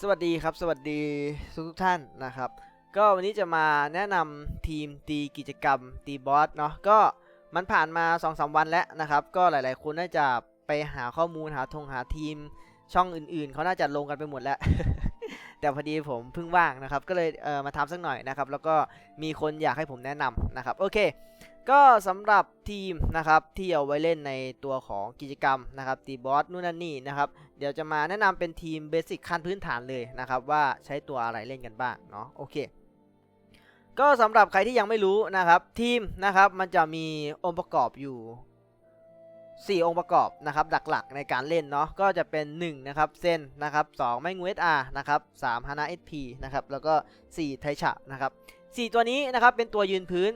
สวัสดีครับ สวัสดีทุกทุกท่านนะครับ ก็วันนี้จะมาแนะนำทีมตีกิจกรรมตีบอสเนาะก็มันผ่านมา2อสวันแล้วนะครับ ก็หลาย ๆ คนน่าจะไปหาข้อมูลหาทงหาทีมช่องอื่น ๆ เขาน่าจะลงกันไปหมดแล้ว แต่พอดีผมเพิ่งว่างนะครับ ก็เลยเออมาทำสักหน่อยนะครับ แล้วก็มีคนอยากให้ผมแนะนำนะครับ โอเค ก็สำหรับทีมนะครับที่เอาไว้เล่นในตัวของกิจกรรมนะครับตีบอสนู่นนั่นนี่นะครับเดี๋ยวจะมาแนะนำเป็นทีมเบสิกขั้นพื้นฐานเลยนะครับว่าใช้ตัวอะไรเล่นกันบ้างเนาะโอเคก็สำหรับใครที่ยังไม่รู้นะครับทีมนะครับมันจะมีองค์ประกอบอยู่ 4 องค์ประกอบนะครับหลักๆในการเล่นเนาะก็จะเป็น1นะครับเซนนะครับ2ไม่งู SR นะครับ3ฮานา SP นะครับแล้วก็4ไทชะนะครับ4ตัวนี้นะครับเป็นตัวยืนพื้น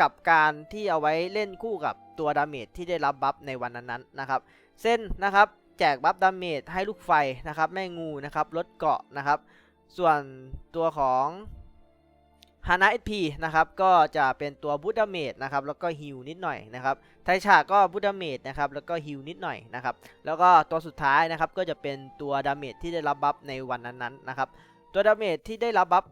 กับการที่เอาไว้เล่นคู่กับตัวดาเมจที่ได้รับบัฟในวันนั้นๆนะครับ เส้นนะครับแจกบัฟดาเมจให้ลูกไฟนะครับแม่งูนะครับลดเกาะนะครับ ส่วนตัวของฮานาเอพีนะครับก็จะเป็นตัวบูดาเมจนะครับแล้วก็ฮิลนิดหน่อยนะครับไทชาก็บูดาเมจนะครับแล้วก็ฮิลนิดหน่อยนะครับแล้วก็ตัวสุดท้ายนะครับก็จะเป็นตัวดาเมจที่ได้รับบัฟในวันนั้นๆนะครับตัวดาเมจที่ได้รับบัฟ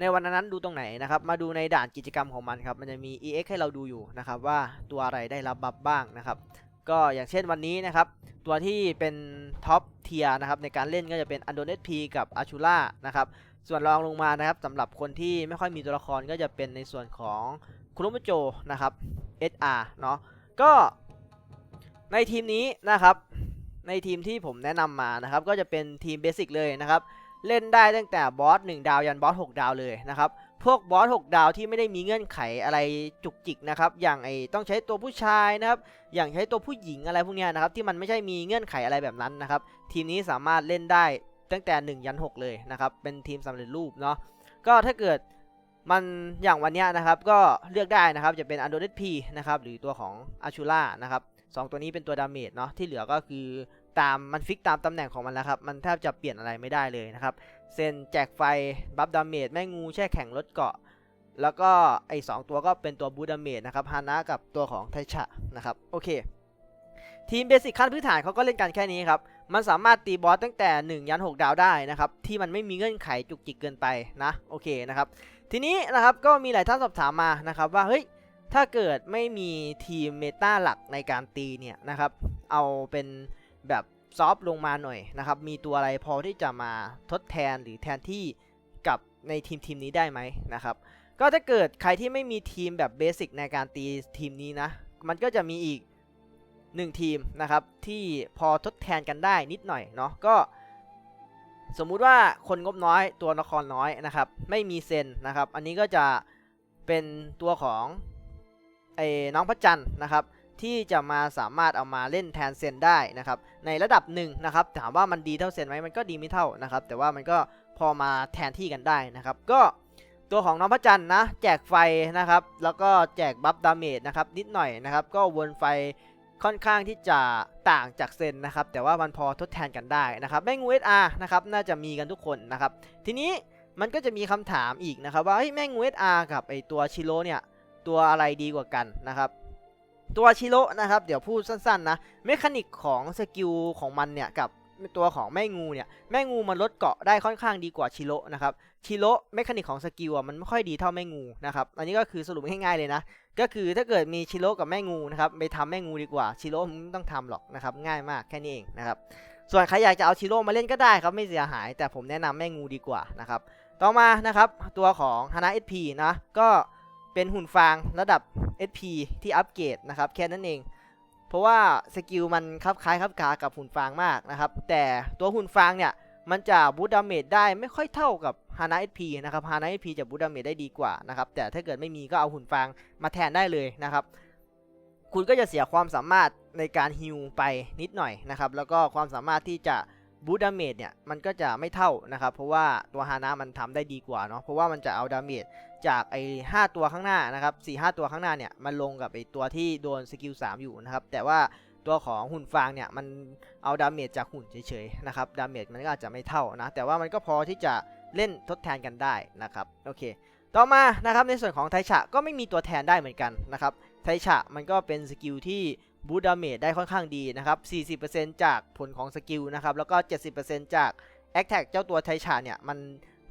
ในวันนั้นดูตรงไหนนะครับ มาดูในด่านกิจกรรมของมันครับ มันจะมี EX ให้เราดูอยู่นะครับ ว่าตัวอะไรได้รับบัฟบ้างนะครับ ก็อย่างเช่นวันนี้นะครับ ตัวที่เป็นท็อปเทียนะครับในการเล่นก็จะเป็นอันโดเนตพีกับอาชูล่านะครับ ส่วนรองลงมานะครับสำหรับคนที่ไม่ค่อยมีตัวละครก็จะเป็นในส่วนของคุโรมโจนะครับ SR เนาะก็ในทีมนี้นะครับ ในทีมที่ผมแนะนำมานะครับ ก็จะเป็นทีมเบสิกเลยนะครับ เล่นได้ตั้งแต่บอส1ดาวยันบอส6ดาวเลยนะครับพวกบอส6ดาวที่ไม่ได้มีเงื่อนไขอะไรจุกจิกนะครับ อย่างไอต้องใช้ตัวผู้ชายนะครับ อย่างใช้ตัวผู้หญิงอะไรพวกเนี้ยนะครับ ที่มันไม่ใช่มีเงื่อนไขอะไรแบบนั้นนะครับ ทีมนี้สามารถเล่นได้ตั้งแต่ 1 ยัน 6 เลยนะครับ เป็นทีมสำเร็จรูปเนาะ ก็ถ้าเกิดมันอย่างวันเนี้ยนะครับ ก็เลือกได้นะครับ จะเป็นอันโดเ p พีนะครับ หรือตัวของอาชูล่านะครับสองตัวนี้เป็นตัวดาเมจเนาะ ที่เหลือก็คือ ตามมันฟิกตามตำแหน่งของมันแล้วครับ มันแทบจะเปลี่ยนอะไรไม่ได้เลยนะครับเซนแจกไฟบัฟดาเมจแม่งูแช่แข็งลดเกาะ แล้วก็ไอ้สองตัวก็เป็นตัวบูดาเมจนะครับฮานะกับตัวของไทชะนะครับโอเค ทีมเบสิกขั้นพื้นฐานเขาก็เล่นกันแค่นี้ครับ มันสามารถตีบอสตั้งแต่ 1 ยัน 6 ดาวได้นะครับ ที่มันไม่มีเงื่อนไขจุกจิกเกินไปนะโอเคนะครับทีนี้นะครับก็มีหลายท่านสอบถามมานะครับว่าเฮ้ยถ้าเกิดไม่มีทีมเมตาหลักในการตีเนี่ยนะครับเอาเป็น แบบซอฟต์ลงมาหน่อยนะครับ มีตัวอะไรพอที่จะมาทดแทนหรือแทนที่กับในทีมทีมนี้ได้ไหมนะครับ ก็ถ้าเกิดใครที่ไม่มีทีมแบบเบสิกในการตีทีมนี้นะ มันก็จะมีอีก 1 ทีมนะครับ ที่พอทดแทนกันได้นิดหน่อยเนาะก็ สมมุติว่าคนงบน้อยตัวนครน้อยนะครับ ไม่มีเซนนะครับ อันนี้ก็จะเป็นตัวของไอ้น้องพระจันทร์นะครับ ที่จะมาสามารถเอามาเล่นแทนเซนได้นะครับในระดับหนึ่งนะครับถามว่ามันดีเท่าเซนไหมมันก็ดีไม่เท่านะครับแต่ว่ามันก็พอมาแทนที่กันได้นะครับก็ตัวของน้องพระจันทร์นะแจกไฟนะครับแล้วก็แจกบัฟดาเมจนะครับนิดหน่อยนะครับก็วนไฟค่อนข้างที่จะต่างจากเซนนะครับแต่ว่ามันพอทดแทนกันได้นะครับแม่งู SR นะครับน่าจะมีกันทุกคนนะครับทีนี้มันก็จะมีคำถามอีกนะครับว่าเฮ้ยแม่งู SR กับไอตัวชิโร่เนี่ยตัวอะไรดีกว่ากันนะครับ ตัวชิโร่นะครับ เดี๋ยวพูดสั้นๆนะเมคานิกของสกิลของมันเนี่ยกับตัวของแม่งูเนี่ยแม่งูมันลดเกาะได้ค่อนข้างดีกว่าชิโร่นะครับชิโร่เมคานิกของสกิลอะมันไม่ค่อยดีเท่าแม่งูนะครับอันนี้ก็คือสรุปง่ายๆเลยนะ ก็คือถ้าเกิดมีชิโร่กับแม่งูนะครับไปทำแม่งูดีกว่าชิโร่ไม่ต้องทำหรอกนะครับง่ายมากแค่นี้เองนะครับส่วนใครอยากจะเอาชิโร่มาเล่นก็ได้ครับไม่เสียหาย แต่ผมแนะนำแม่งูดีกว่านะครับต่อมานะครับตัวของฮานา SP นะก็ เป็นหุ่นฟางระดับ SP ที่อัปเกรดนะครับแค่นั้นเอง เพราะว่าสกิลมันคลับคล้ายคลับคากับหุ่นฟางมากนะครับ แต่ตัวหุ่นฟางเนี่ยมันจะบูตดาเมจได้ไม่ค่อยเท่ากับฮานา SP นะครับฮานา SP จะบูตดาเมจได้ดีกว่านะครับ แต่ถ้าเกิดไม่มีก็เอาหุ่นฟางมาแทนได้เลยนะครับ คุณก็จะเสียความสามารถในการฮิลไปนิดหน่อยนะครับ แล้วก็ความสามารถที่จะบูตดาเมจเนี่ยมันก็จะไม่เท่านะครับ เพราะว่าตัวฮานะมันทำได้ดีกว่าเนาะ เพราะว่ามันจะเอาดาเมจ จากไอ้ห้าตัวข้างหน้านะครับสี่ห้าตัวข้างหน้าเนี่ยมันลงกับไอ้ตัวที่โดนสกิล3อยู่นะครับแต่ว่าตัวของหุ่นฟางเนี่ยมันเอาดาเมจจากหุ่นเฉยๆนะครับดาเมจมันก็อาจจะไม่เท่านะแต่ว่ามันก็พอที่จะเล่นทดแทนกันได้นะครับโอเค ต่อมานะครับในส่วนของไทชะก็ไม่มีตัวแทนได้เหมือนกันนะครับไทชะมันก็เป็นสกิลที่บูดดาเมจได้ค่อนข้างดีนะครับ 40%จากผลของสกิลนะครับแล้วก็ 70%จากแอคแท็กเจ้าตัวไทชาเนี่ยมัน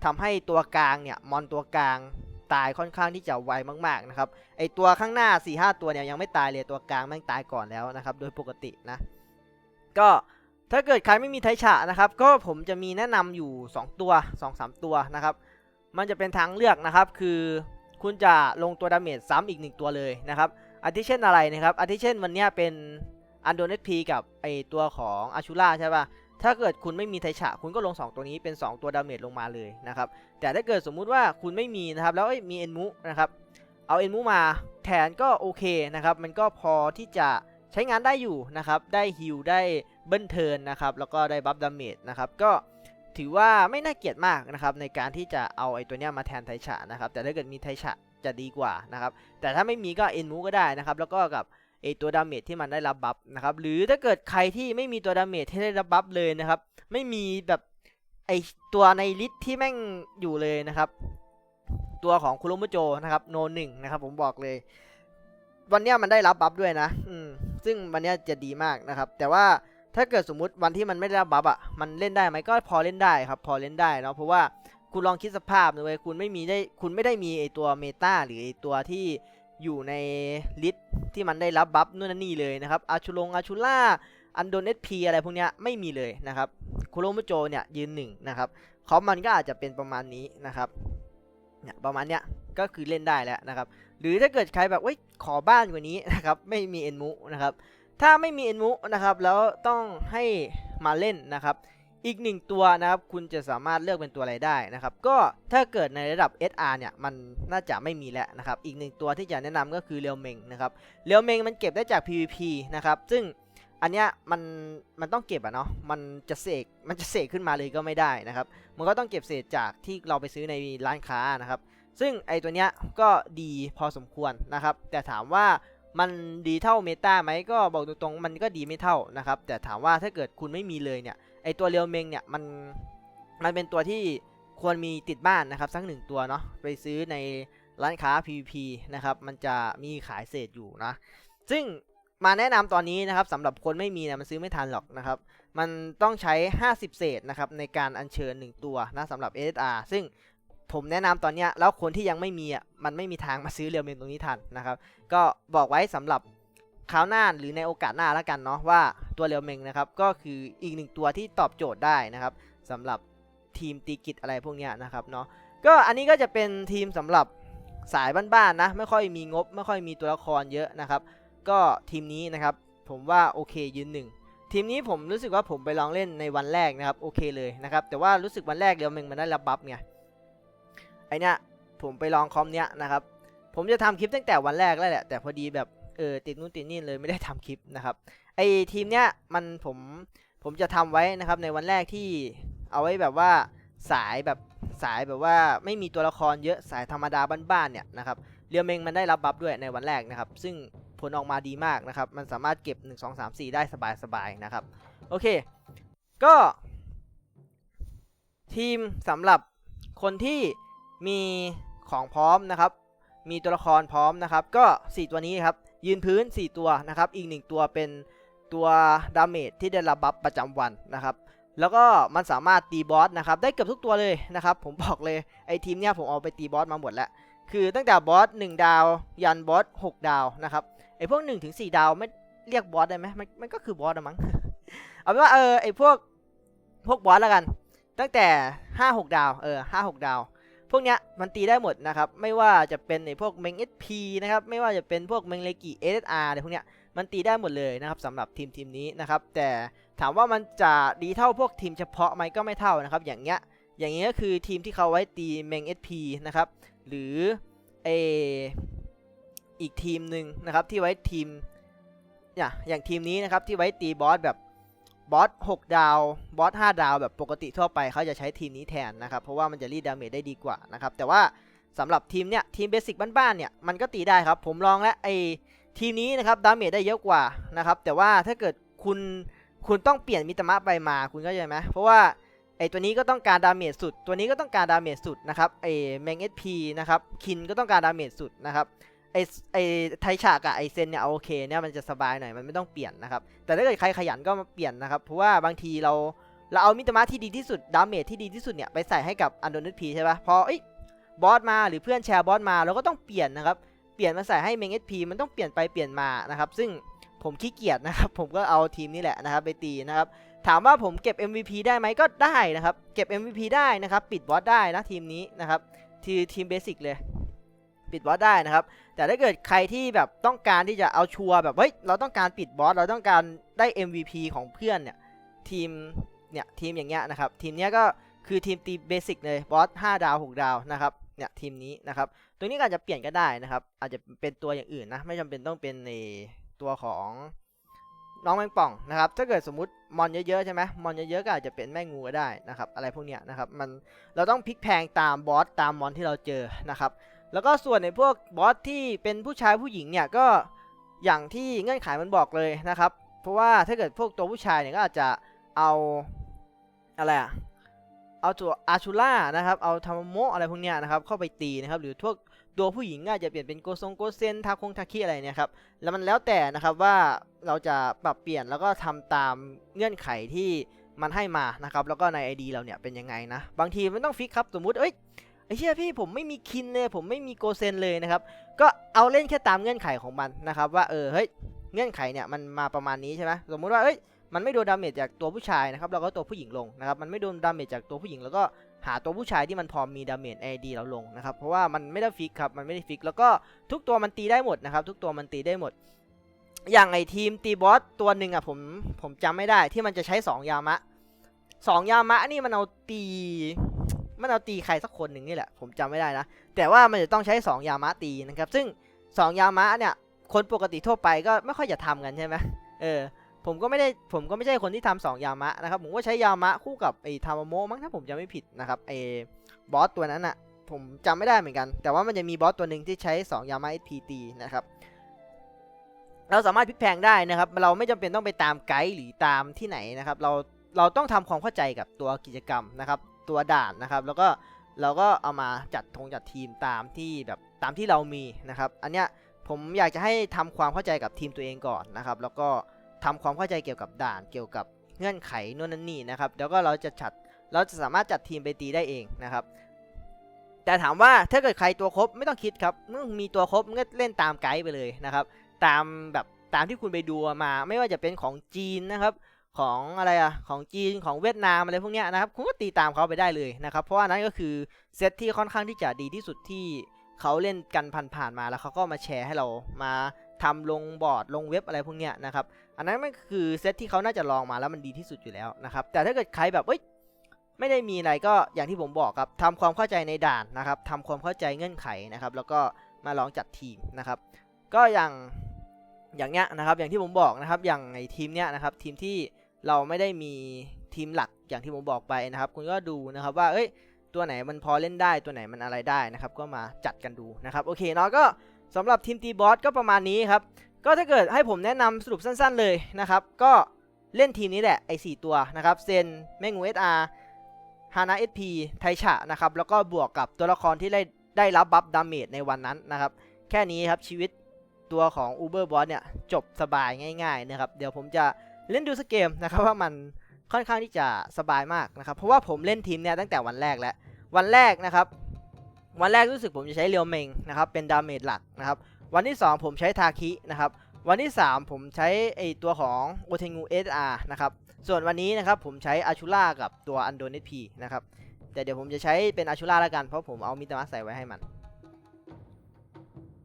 ทำให้ตัวกลางเนี่ยมอนตัวกลาง ตายค่อนข้างที่จะไวมากๆนะครับไอตัวข้างหน้า4ีหตัวเนี่ยยังไม่ตายเลยตัวกลางแม่งตายก่อนแล้วนะครับโดยปกตินะ ก็ถ้าเกิดใครไม่มีไทชานะครับ ก็ผมจะมีแนะนำอยู่ 2 ตัว 2-3 ตัวนะครับ มันจะเป็นทางเลือกนะครับ คือคุณจะลงตัวดาเมจซ้ำอีกหนึ่งตัวเลยนะครับอาทิเช่นอะไรนะครับอาทิเช่นวันนี้เป็นอันโดเนตพีกับไอตัวของอาชูล่าใช่ป่ะ ถ้าเกิดคุณไม่มีไทฉะคุณก็ลง 2 ตัวนี้เป็น 2 ตัวดาเมจลงมาเลยนะครับ แต่ถ้าเกิดสมมุติว่าคุณไม่มีนะครับ แล้วมีเอ็นมูนะครับ เอาเอ็นมูมาแทนก็โอเคนะครับ มันก็พอที่จะใช้งานได้อยู่นะครับ ได้ฮิลได้เบิ้ลเทิร์นนะครับ แล้วก็ได้บัฟดาเมจนะครับ ก็ถือว่าไม่น่าเกลียดมากนะครับในการที่จะเอาไอ้ตัวเนี้ยมาแทนไทฉะนะครับ แต่ถ้าเกิดมีไทฉะจะดีกว่านะครับ แต่ถ้าไม่มีก็เอ็นมูก็ได้นะครับ แล้วก็กับ ไอตัวดาเมจที่มันได้รับบัฟนะครับหรือถ้าเกิดใครที่ไม่มีตัวดาเมจที่ได้รับบัฟเลยนะครับ ไม่มีแบบไอตัวในลิสที่แม่งอยู่เลยนะครับ ตัวของคุโรมุโจนะครับโนหนึ่งนะครับ ผมบอกเลย วันเนี้ยมันได้รับบัฟด้วยนะ อืมซึ่งวันเนี้ยจะดีมากนะครับ แต่ว่าถ้าเกิดสมมุติวันที่มันไม่ได้รับบัฟอะมันเล่นได้ไหมก็พอเล่นได้ครับ พอเล่นได้เนาะเพราะว่าคุณลองคิดสภาพนะเว้ยคุณไม่มีได้คุณไม่ได้มีไอตัวเมตาหรือไอตัวที่อยู่ในลิสต์ ที่มันได้รับบัฟนู่นนนนี่เลยนะครับอาชูลงอาชูล่าอันโดนเอสพีอะไรพวกนี้ไม่มีเลยนะครับคุโรมุโจเนี่ยยืนหนึ่งนะครับเขามันก็อาจจะเป็นประมาณนี้นะครับเนี่ยประมาณเนี้ยก็คือเล่นได้แล้วนะครับ หรือถ้าเกิดใครแบบเว้ยขอบ้านกว่านี้นะครับไม่มีเอ็นมุนะครับถ้าไม่มีเอ็นมุนะครับแล้วต้องให้มาเล่นนะครับ อีกหนึ่งตัวนะครับคุณจะสามารถเลือกเป็นตัวอะไรได้นะครับก็ถ้าเกิดในระดับ SR เนี่ยมันน่าจะไม่มีแล้วนะครับอีกหนึ่งตัวที่จะแนะนำก็คือเรียวเมงนะครับเรียวเมงมันเก็บได้จาก PVP นะครับซึ่งอันเนี้ยมันมันต้องเก็บอะเนาะมันจะเสกมันจะเสกขึ้นมาเลยก็ไม่ได้นะครับมันก็ต้องเก็บเศษจากที่เราไปซื้อในร้านค้านะครับซึ่งไอตัวเนี้ยก็ดีพอสมควรนะครับแต่ถามว่ามันดีเท่าเมตาไหมก็บอกตรงๆมันก็ดีไม่เท่านะครับแต่ถามว่าถ้าเกิดคุณไม่มีเลยเนี่ย ไอตัวเรียวเมงเนี่ยมันมันเป็นตัวที่ควรมีติดบ้านนะครับสักหนึ่งตัวเนาะไปซื้อในร้านค้า PVP นะครับมันจะมีขายเศษอยู่นะ ซึ่งมาแนะนำตอนนี้นะครับสำหรับคนไม่มีเนี่ยมันซื้อไม่ทันหรอกนะครับ มันต้องใช้ 50 เศษนะครับในการอัญเชิญ 1 ตัวนะสำหรับ SSR ซึ่งผมแนะนำตอนนี้แล้วคนที่ยังไม่มีอะมันไม่มีทางมาซื้อเรียวเมงตรงนี้ทันนะครับ ก็บอกไว้สำหรับ คราวหน้าหรือในโอกาสหน้าแล้วกันเนาะว่าตัวเรียวเมงนะครับก็คืออีกหนึ่งตัวที่ตอบโจทย์ได้นะครับสำหรับทีมตีกิจอะไรพวกเนี้ยนะครับเนาะก็อันนี้ก็จะเป็นทีมสำหรับสายบ้านๆนะไม่ค่อยมีงบ ไม่ค่อยมีตัวละครเยอะนะครับ ก็ทีมนี้นะครับผมว่าโอเคยืนหนึ่งทีมนี้ผมรู้สึกว่าผมไปลองเล่นในวันแรกนะครับโอเคเลยนะครับแต่ว่ารู้สึกวันแรกเรียวเมงมันได้รับบัฟไงไอเนี้ยผมไปลองคอมเนี้ยนะครับผมจะทำคลิปตั้งแต่วันแรกแล้วแหละแต่พอดีแบบ ออติดนู่นติดนี่เลยไม่ได้ทำคลิปนะครับไอทีมเนี้ยมันผมผมจะทำไว้นะครับในวันแรกที่เอาไว้แบบว่าสายแบบสายแบบว่าไม่มีตัวละครเยอะสายธรรมดาบ้านๆเนี่ยนะครับเรียวเมงมันได้รับบัฟด้วยในวันแรกนะครับ ซึ่งผลออกมาดีมากนะครับ มันสามารถเก็บ 1 2 3 4 ได้สบายๆนะครับ โอเค ก็ ทีมสำหรับคนที่มีของพร้อมนะครับ มีตัวละครพร้อมนะครับ ก็ 4 ตัวนี้ครับ ยืนพื้น 4 ตัวนะครับ อีก 1 ตัวเป็นตัวดาเมจที่ได้รับบัฟประจำวันนะครับ แล้วก็มันสามารถตีบอสนะครับ ได้เกือบทุกตัวเลยนะครับ ผมบอกเลยไอทีมเนี้ยผมเอาไปตีบอสมาหมดแล้ว คือตั้งแต่บอส1ดาว ยันบอส6 ดาวนะครับ ไอพวก1ถึง4ดาวไม่เรียกบอสได้ไหมมันมันก็คือบอสอะมั้ง เอาเป็นว่าเออไอพวกพวกบอสแล้วกัน ตั้งแต่ 5 6 ดาว เออ5 6 ดาว พวกเนี้ยมันตีได้หมดนะครับ ไม่ว่าจะเป็นไอพวกเมงเอสพีนะครับ ไม่ว่าจะเป็นพวกเมงเลกิเอสอาร์อะไรพวกเนี้ยมันตีได้หมดเลยนะครับสำหรับทีมทีมนี้นะครับ แต่ถามว่ามันจะดีเท่าพวกทีมเฉพาะไหมก็ไม่เท่านะครับ อย่างเงี้ย อย่างเงี้ยก็คือทีมที่เขาไว้ตีเมงเอสพีนะครับ หรือเออีกทีมหนึ่งนะครับที่ไว้ทีมเนี่ยอย่างทีมนี้นะครับที่ไว้ตีบอสแบบ บอส6ดาว บอส5ดาวแบบปกติทั่วไปเขาจะใช้ทีมนี้แทนนะครับ เพราะว่ามันจะรีดดาเมจได้ดีกว่านะครับ แต่ว่าสำหรับทีมเนี่ยทีมเบสิกบ้านๆเนี่ยมันก็ตีได้ครับ ผมลองแล้วไอ้ทีมนี้นะครับดาเมจได้เยอะกว่านะครับ แต่ว่าถ้าเกิดคุณคุณต้องเปลี่ยนมิตรมะไปมาคุณเข้าใจไหมเพราะว่าไอตัวนี้ก็ต้องการดาเมจสุด ตัวนี้ก็ต้องการดาเมจสุดนะครับไอแมงเอสพีนะครับคินก็ต้องการดาเมจสุดนะครับ ไอไอไทฉากกับไอเซนเนี่ยโอเคเนี่ยมันจะสบายหน่อยมันไม่ต้องเปลี่ยนนะครับ แต่ถ้าเกิดใครขยันก็มาเปลี่ยนนะครับเพราะว่าบางทีเราเราเอามิตรมาที่ดีที่สุดดาเมจที่ดีที่สุดเนี่ยไปใส่ให้กับอันโดนิพีใช่ปะพอเอ้บอสมาหรือเพื่อนแชร์บอสมาเราก็ต้องเปลี่ยนนะครับเปลี่ยนมาใส่ให้เมงเอสพีมันต้องเปลี่ยนไปเปลี่ยนมานะครับซึ่งผมขี้เกียจนะครับผมก็เอาทีมนี้แหละนะครับไปตีนะครับถามว่าผมเก็บ MVP ได้ไหมก็ได้นะครับเก็บ MVP ได้นะครับปิดบอสได้นะทีมนี้นะครับทีทีมเบสิกเลย ปิดบอสได้นะครับ แต่ถ้าเกิดใครที่แบบต้องการที่จะเอาชัวร์แบบเฮ้ยเราต้องการปิดบอสเราต้องการได้ MVP ของเพื่อนเนี่ยทีมเนี่ยทีมอย่างเงี้ยนะครับทีมเนี้ยก็คือทีมตีเบสิกเลยบอส5ดาว 6 ดาวนะครับเนี่ยทีมนี้นะครับตรงนี้อาจจะเปลี่ยนก็ได้นะครับอาจจะเป็นตัวอย่างอื่นนะไม่จำเป็นต้องเป็นในตัวของน้องแมงป่องนะครับ ถ้าเกิดสมมติมอนเยอะๆใช่ไหมมอนเยอะๆก็อาจจะเป็นแม่งูก็ได้นะครับ อะไรพวกเนี้ยนะครับ มันเราต้องพลิกแพงตามบอสตามมอนที่เราเจอนะครับ แล้วก็ส่วนในพวกบอสที่เป็นผู้ชายผู้หญิงเนี่ยก็อย่างที่เงื่อนไขมันบอกเลยนะครับ เพราะว่าถ้าเกิดพวกตัวผู้ชายเนี่ยก็อาจจะเอาอะไรอะเอาตัวอาชูล่านะครับ เอาทามโมะอะไรพวกเนี้ยนะครับ เข้าไปตีนะครับ หรือพวกตัวผู้หญิงก็อาจจะเปลี่ยนเป็นโกซงโกเซนทาคงทาคิอะไรเนี่ยครับ แล้วมันแล้วแต่นะครับว่าเราจะปรับเปลี่ยนแล้วก็ทำตามเงื่อนไขที่มันให้มานะครับ แล้วก็ใน ID เราเนี่ยเป็นยังไงนะ บางทีมันต้องฟิกครับ สมมุติ เอ้ย เชี่ยพี่ผมไม่มีคินเลยผมไม่มีโกเซนเลยนะครับ ก็เอาเล่นแค่ตามเงื่อนไขของมันนะครับ ว่าเออเฮ้ยเงื่อนไขเนี่ยมันมาประมาณนี้ใช่ไหมสมมุติว่าเอ้ยมันไม่โดนดาเมจจากตัวผู้ชายนะครับเราก็ตัวผู้หญิงลงนะครับมันไม่โดนดาเมจจากตัวผู้หญิงแล้วก็หาตัวผู้ชายที่มันพอมีดาเมจไอดีเราลงนะครับเพราะว่ามันไม่ได้ฟิกครับมันไม่ได้ฟิก แล้วก็ทุกตัวมันตีได้หมดนะครับทุกตัวมันตีได้หมด อย่างไอทีมตีบอสตัวหนึ่งอะผมผมจำไม่ได้ที่มันจะใช้ 2 ยามะ 2 ยามะนี่มันเอาตี มันเอาตีใครสักคนหนึ่งนี่แหละ ผมจำไม่ได้นะ แต่ว่ามันจะต้องใช้ 2 ยามะตีนะครับ ซึ่ง 2 ยามะเนี่ย คนปกติทั่วไปก็ไม่ค่อยจะทำกันใช่ไหมเออ ผมก็ไม่ได้ ผมก็ไม่ใช่คนที่ทำสองยามะนะครับ ผมก็ใช้ยามะคู่กับไอ้ทามโมมั้งถ้าผมจำไม่ผิดนะครับไอ้บอสตัวนั้นอะผมจำไม่ได้เหมือนกัน แต่ว่ามันจะมีบอสตัวหนึ่งที่ใช้ 2 ยามะ SPT นะครับเราสามารถพลิกแพลงได้นะครับ เราไม่จำเป็นต้องไปตามไกด์หรือตามที่ไหนนะครับ เรา เราต้องทำความเข้าใจกับตัวกิจกรรมนะครับ ตัวด่านนะครับ แล้วก็เราก็เอามาจัดทงจัดทีมตามที่แบบตามที่เรามีนะครับ อันเนี้ยผมอยากจะให้ทำความเข้าใจกับทีมตัวเองก่อนนะครับ แล้วก็ทำความเข้าใจเกี่ยวกับด่านเกี่ยวกับเงื่อนไขนู่นนั่นนี่นะครับ แล้วก็เราจะจัดเราจะสามารถจัดทีมไปตีได้เองนะครับ แต่ถามว่าถ้าเกิดใครตัวครบไม่ต้องคิดครับเมื่อมีตัวครบมันก็เล่นตามไกด์ไปเลยนะครับ ตามแบบตามที่คุณไปดูมา ไม่ว่าจะเป็นของจีนนะครับ ของอะไรอะของจีนของเวียดนามอะไรพวกเนี้ยนะครับคุณก็ตีตามเขาไปได้เลยนะครับ เพราะว่านั้นก็คือเซตที่ค่อนข้างที่จะดีที่สุดที่เขาเล่นกันผ่านๆมาแล้วเขาก็มาแชร์ให้เรามาทำลงบอร์ดลงเว็บอะไรพวกเนี้ยนะครับ อันนั้นมันคือเซตที่เขาน่าจะลองมาแล้วมันดีที่สุดอยู่แล้วนะครับ แต่ถ้าเกิดใครแบบเอ้ยไม่ได้มีอะไรก็อย่างที่ผมบอกครับทำความเข้าใจในด่านนะครับทำความเข้าใจเงื่อนไขนะครับ แล้วก็มาลองจัดทีมนะครับ ก็อย่างอย่างเนี้ยนะครับ อย่างที่ผมบอกนะครับ อย่างในทีมเนี้ยนะครับ ทีมที่ เราไม่ได้มีทีมหลักอย่างที่ผมบอกไปนะครับ คุณก็ดูนะครับว่าเอ้ยตัวไหนมันพอเล่นได้ตัวไหนมันอะไรได้นะครับ ก็มาจัดกันดูนะครับโอเคเนาะก็สำหรับทีมตีบอสก็ประมาณนี้ครับก็ถ้าเกิดให้ผมแนะนำสรุปสั้น ๆ เลยนะครับ ก็เล่นทีมนี้แหละไอ้สตัวนะครับเซนแมงูเอสอาร์ฮานาเอสพีไทชะนะครับแล้วก็บวกกับตัวละครที่ได้ได้รับบัฟดาเมจในวันนั้นนะครับ แค่นี้ครับชีวิตตัวของ Uber Boss เนี่ยจบสบายง่ายๆนะครับ เดี๋ยวผมจะ เล่นดูสกเกมนะครับว่ามันค่อนข้างที่จะสบายมากนะครับ เพราะว่าผมเล่นทีมเนี่ยตั้งแต่วันแรกแล้ว วันแรกนะครับ วันแรกรู้สึกผมจะใช้เรียวเมงนะครับ เป็นดาเมจหลักนะครับ วันที่ 2 ผมใช้ทาคินะครับ วันที่ 3 ผมใช้ไอตัวของโอเทงูเอสอาร์นะครับ ส่วนวันนี้นะครับผมใช้อาชูล่ากับตัวอันโดเนตพีนะครับ แต่เดี๋ยวผมจะใช้เป็นอาชูล่าแล้วกัน เพราะผมเอามิตามัสใส่ไว้ให้มัน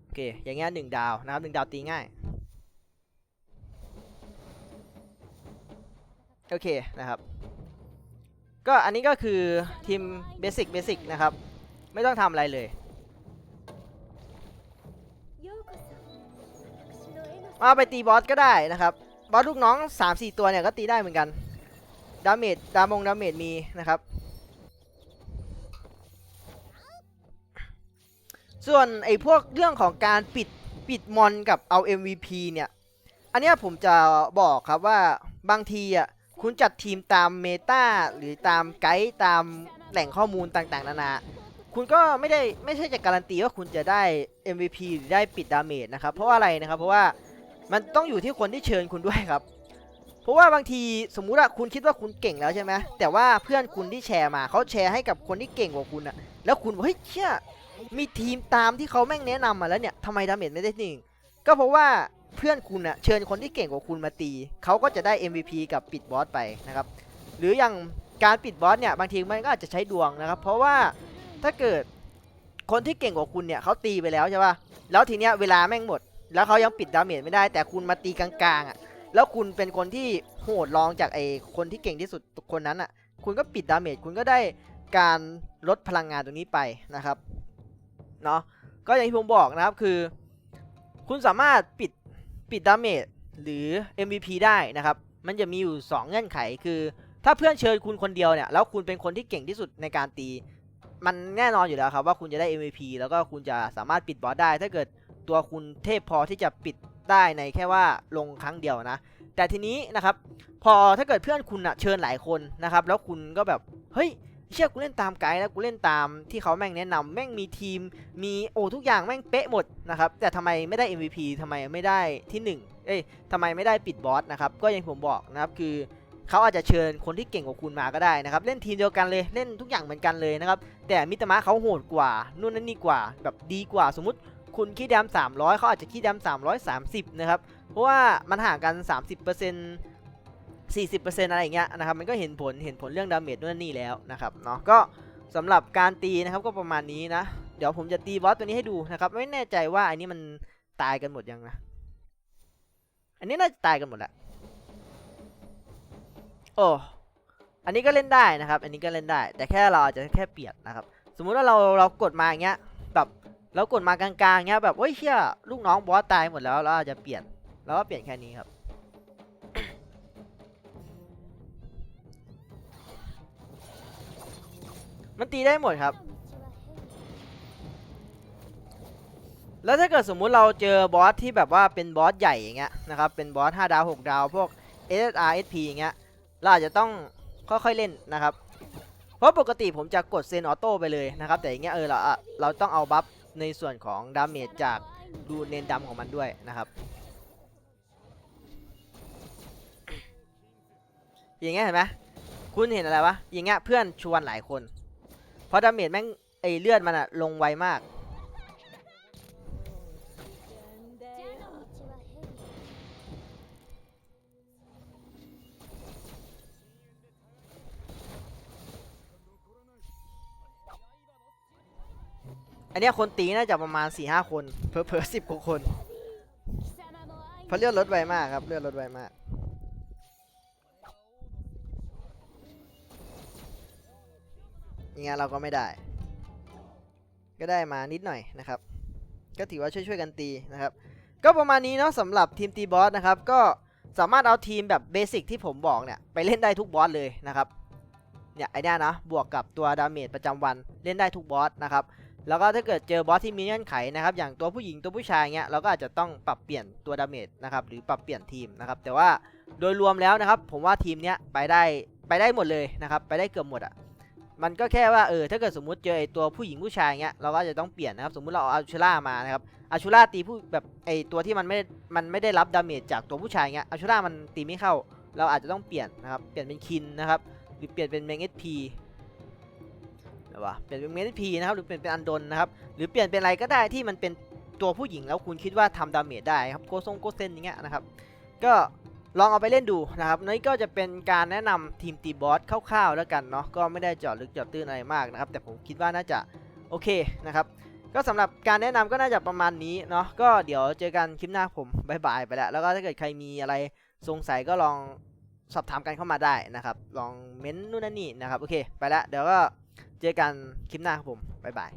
โอเค อย่างเงี้ยหนึ่งดาวนะครับหนึ่งดาวตีง่าย โอเคนะครับ ก็อันนี้ก็คือทีมเบสิกเบสิกนะครับ ไม่ต้องทำอะไรเลยมาไปตีบอสก็ได้นะครับ บอสลูกน้อง 3-4 ตัวเนี่ยก็ตีได้เหมือนกัน ดาเมจ ดามงดาเมจมีนะครับ ส่วนไอ้พวกเรื่องของการปิดปิดมอนกับเอา MVP เนี่ย อันนี้ผมจะบอกครับว่าบางทีอะ คุณจัดทีมตามเมตาหรือตามไกด์ตามแหล่งข้อมูลต่างๆ นานาคุณก็ไม่ได้ไม่ใช่จะการันตีว่าคุณจะได้ MVP หรือได้ปิดดาเมจนะครับ เพราะว่าอะไรนะครับ เพราะว่ามันต้องอยู่ที่คนที่เชิญคุณด้วยครับ เพราะว่าบางทีสมมุติอะคุณคิดว่าคุณเก่งแล้วใช่ไหมแต่ว่าเพื่อนคุณที่แชร์มาเขาแชร์ให้กับคนที่เก่งกว่าคุณอะแล้วคุณบอกเฮ้ยเชี่ยมีทีมตามที่เขาแม่งแนะนำมาแล้วเนี่ยทำไมดาเมจไม่ได้หนึ่งก็เพราะว่า เพื่อนคุณอะเชิญคนที่เก่งกว่าคุณมาตี เขาก็จะได้ MVP กับปิดบอสไปนะครับ หรืออย่างการปิดบอสเนี่ยบางทีมันก็อาจจะใช้ดวงนะครับ เพราะว่าถ้าเกิดคนที่เก่งกว่าคุณเนี่ยเขาตีไปแล้วใช่ป่ะ แล้วทีเนี้ยเวลาแม่งหมด แล้วเขายังปิดดาเมจไม่ได้ แต่คุณมาตีกลางๆอะ แล้วคุณเป็นคนที่โหดรองจากไอ้คนที่เก่งที่สุดคนนั้นอะ คุณก็ปิดดาเมจคุณก็ได้การลดพลังงานตรงนี้ไปนะครับ เนาะ ก็อย่างที่ผมบอกนะครับคือ คุณสามารถปิด ปิดดาเมจหรือ MVP ได้นะครับ มันจะมีอยู่ 2 เงื่อนไขคือ ถ้าเพื่อนเชิญคุณคนเดียวเนี่ย แล้วคุณเป็นคนที่เก่งที่สุดในการตี มันแน่นอนอยู่แล้วครับว่าคุณจะได้ MVP แล้วก็คุณจะสามารถปิดบอสได้ ถ้าเกิดตัวคุณเทพพอที่จะปิดได้ในแค่ว่าลงครั้งเดียวนะ แต่ทีนี้นะครับ พอถ้าเกิดเพื่อนคุณอะเชิญหลายคนนะครับ แล้วคุณก็แบบ เฮ้ย เชื่อกูเล่นตามไกด์แล้วกูเล่นตามที่เขาแม่งแนะนำแม่งมีทีมมีโอ้ทุกอย่างแม่งเป๊ะหมดนะครับแต่ทำไมไม่ได้ MVP ทำไมไม่ได้ที่หนึ่งเอ้ยทำไมไม่ได้ปิดบอสนะครับก็อย่างผมบอกนะครับคือเขาอาจจะเชิญคนที่เก่งกว่าคุณมาก็ได้นะครับเล่นทีมเดียวกันเลยเล่นทุกอย่างเหมือนกันเลยนะครับแต่มิตรมะเขาโหดกว่านู่นนั่นนี่กว่าแบบดีกว่าสมมติคุณขี้แดม300 เขาอาจจะขี้แดม330 นะครับ เพราะว่ามันห่างกัน 30% 40%อะไรอย่างเงี้ยนะครับมันก็เห็นผลเห็นผลเรื่องดาเมจนู่นนี่แล้วนะครับเนาะก็สำหรับการตีนะครับก็ประมาณนี้นะ เดี๋ยวผมจะตีบอสตัวนี้ให้ดูนะครับ ไม่แน่ใจว่าอันนี้มันตายกันหมดยังนะ อันนี้น่าจะตายกันหมดแหละโอ้อันนี้ก็เล่นได้นะครับ อันนี้ก็เล่นได้ แต่แค่เราอาจจะแค่เปลี่ยนนะครับ สมมุติว่าเราเรากดมาอย่างเงี้ยแบบเรากดมากลางๆเงี้ยแบบเฮ้ยเชี่ยลูกน้องบอสตายหมดแล้วเราอาจจะเปลี่ยนเราก็เปลี่ยนแค่นี้ครับ มันตีได้หมดครับ แล้วถ้าเกิดสมมุติเราเจอบอสที่แบบว่าเป็นบอสใหญ่อย่างเงี้ยนะครับ เป็นบอส5ดาว 6 ดาว พวก SR SP อย่างเงี้ย เราอาจจะต้องค่อยๆเล่นนะครับ เพราะปกติผมจะกดเซนออโต้ไปเลยนะครับ แต่อย่างเงี้ยเออเราเราต้องเอาบัฟในส่วนของดาเมจจากดูเนนดำของมันด้วยนะครับอย่างเงี้ยเห็นไหมคุณเห็นอะไรวะอย่างเงี้ยเพื่อนชวนหลายคน เพราะดาเมจแม่งไอเลือดมันอะลงไวมาก อันนี้คนตีน่าจะประมาณ4ี่ห้าคน เพอเพอสิบกว่าคน เพราะเลือดลดไวมากครับ เลือดลดไวมาก อย่างเงี้ยเราก็ไม่ได้ ก็ได้มานิดหน่อยนะครับ ก็ถือว่าช่วยๆกันตีนะครับ ก็ประมาณนี้เนาะสำหรับทีมตีบอสนะครับ ก็สามารถเอาทีมแบบเบสิกที่ผมบอกเนี่ยไปเล่นได้ทุกบอสเลยนะครับเนี่ยไอเนี้ยนะบวกกับตัวดาเมจประจำวันเล่นได้ทุกบอสนะครับแล้วก็ถ้าเกิดเจอบอสที่มีเงื่อนไขนะครับอย่างตัวผู้หญิงตัวผู้ชายเงี้ยเราก็อาจจะต้องปรับเปลี่ยนตัวดาเมจนะครับหรือปรับเปลี่ยนทีมนะครับแต่ว่าโดยรวมแล้วนะครับผมว่าทีมเนี้ยไปได้ไปได้หมดเลยนะครับไปได้เกือบหมดอะ มันก็แค่ว่าเออถ้าเกิดสมมุติเจอไอตัวผู้หญิงผู้ชายเงี้ยเราก็อาจะต้องเปลี่ยนนะครับสมมุติเราเอาอาชูล่ามานะครับอาชูล่าตีผู้แบบไอตัวที่มันไม่มันไม่ได้รับดาเมจจากตัวผู้ชายเงี้ยอาชูล่ามันตีไม่เข้า เราอาจจะต้องเปลี่ยนนะครับเปลี่ยนเป็นคินนะครับหรือเปลี่ยนเป็นเมงเอสพีนะวะเปลี่ยนเป็นเมงเอสพีนะครับหรือเปลี่ยนเป็นอันดนนะครับหรือเปลี่ยนเป็นอะไรก็ได้ที่มันเป็นตัวผู้หญิงแล้วคุณคิดว่าทำดาเมจได้ครับโกซงโกเซนอย่างเงี้ยนะครับก็ ลองเอาไปเล่นดูนะครับนี่ก็จะเป็นการแนะนำทีมตีบอสคร่าวๆแล้วกันเนาะก็ไม่ได้เจาะลึกเจาะตื้นอะไรมากนะครับ แต่ผมคิดว่าน่าจะโอเคนะครับก็สำหรับการแนะนำก็น่าจะประมาณนี้เนาะก็เดี๋ยวเจอกันคลิปหน้าผมบายบายไปแล้วแล้วก็ถ้าเกิดใครมีอะไรสงสัยก็ลองสอบถามกันเข้ามาได้นะครับ ลองเม้นนู่นนั่นนี่นะครับ โอเค ไปแล้ว เดี๋ยวก็เจอกันคลิปหน้าครับผมบายบาย